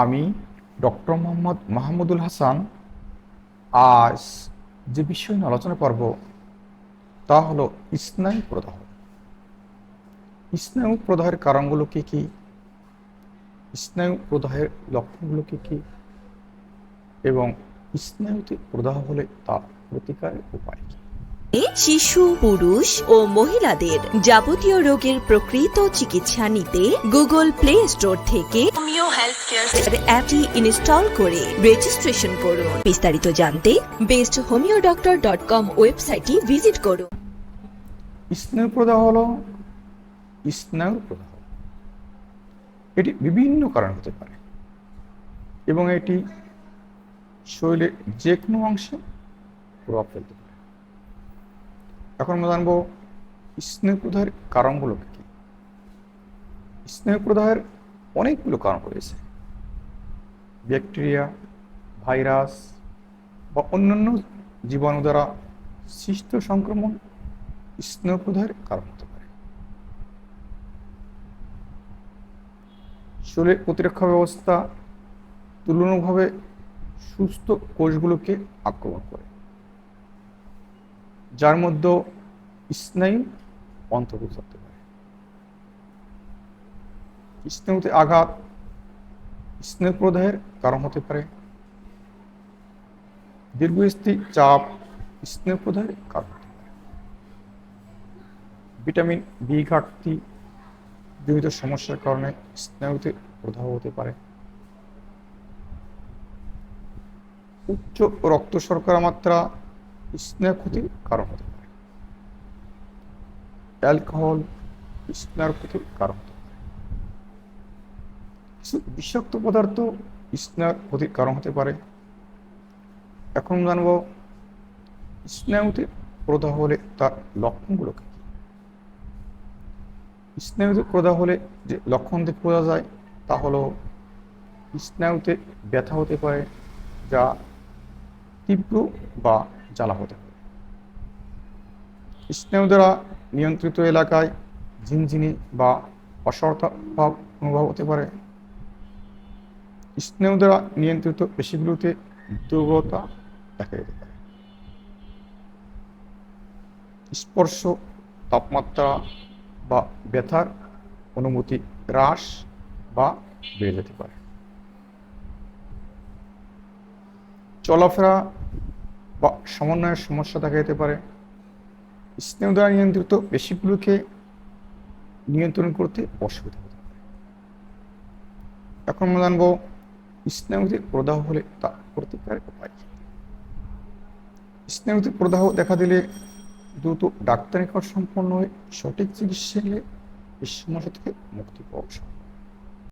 আমি ডক্টর মোহাম্মদ মাহমুদুল হাসান। আজ যে বিষয় নিয়ে আলোচনা করব, তা হলো স্নায়ু প্রদাহ। স্নায়ু প্রদাহের কারণগুলো কি কি? স্নায়ু প্রদাহের লক্ষণগুলো কি কি? এবং স্নায়ুতে প্রদাহ হলে তার প্রতিকারের উপায় কি? শিশু পুরুষ ও মহিলাদের যাবতীয় রোগের প্রকৃত চিকিৎসা নিতে গুগল প্লে স্টোর থেকে হোমিও হেলথ কেয়ার অ্যাপটি ইনস্টল করে রেজিস্ট্রেশন করুন। বিস্তারিত জানতে best homeo doctor dot com ওয়েবসাইটটি ভিজিট করুন। স্নায়ু প্রদাহ হলো স্নায়ুর প্রদাহ। এটি বিভিন্ন কারণ হতে পারে। এবং এটি শরীরের যে কোনো অংশে প্রভাব ফেলতে পারে। এখন আমরা জানব স্নায়ু প্রদাহের কারণগুলো কি? স্নায়ু প্রদাহের অনেকগুলো কারণ রয়েছে। ব্যাকটেরিয়া, ভাইরাস বা অন্যান্য জীবাণু দ্বারা সৃষ্ট সংক্রমণ স্নায়ু প্রদাহের কারণ হতে পারে। শরীরের প্রতিরক্ষা ব্যবস্থা তুলনাভাবে সুস্থ কোষগুলোকে আক্রমণ করে। যার মধ্যে স্নায়ু অন্তর্ভুক্ত। হতে পারে স্নায়ুতে আঘাত স্নায়ু প্রদাহের কারণ হতে পারে। দীর্ঘস্থায়ী চাপ স্নায়ু প্রদাহের কারণ হতে পারে। ভিটামিন বি ঘাটতি জনিত সমস্যার কারণে স্নায়ুতে প্রদাহ হতে পারে। উচ্চ রক্ত শর্করা মাত্রা স্নায়ু ক্ষতির কারণ হতে পারে। অ্যালকোহল স্নায়ুর ক্ষতির কারণ হতে পারে। বিষাক্ত পদার্থ স্নায়ুর ক্ষতির কারণ হতে পারে। এখন জানব স্নায়ুতে প্রদাহ হলে তার লক্ষণগুলো কি? স্নায়ুতে প্রদাহ হলে যে লক্ষণ দেখে বোঝা যায় তা হলো স্নায়ুতে ব্যথা হতে পারে, যা তীব্র বা জ্বালা হতে পারে। স্নায়ু দ্বারা নিয়ন্ত্রিত এলাকায় ঝিনঝিনি বা অসর্থাভাব অনুভব হতে পারে। স্নায়ু দ্বারা নিয়ন্ত্রিত পেশিগুলোতে দুর্বলতা দেখা যেতে পারে। স্পর্শ, তাপমাত্রা বা ব্যথার অনুমতি হ্রাস বা বেড়ে যেতে পারে। চলাফেরা বা সমন্বয়ের সমস্যা দেখা যেতে পারে। স্নেহ দ্বারা নিয়ন্ত্রিত পেশিগুলোকে নিয়ন্ত্রণ করতে অসুবিধা হতে পারে। এখন আমরা জানব প্রদাহ হলে তা প্রতিকারের উপায় স্নেহতে প্রদাহ দেখা দিলে দ্রুত ডাক্তারের কাজ সম্পন্ন হয়ে সঠিক চিকিৎসা নিলে এই সমস্যা থেকে মুক্তি পাওয়া সম্ভব।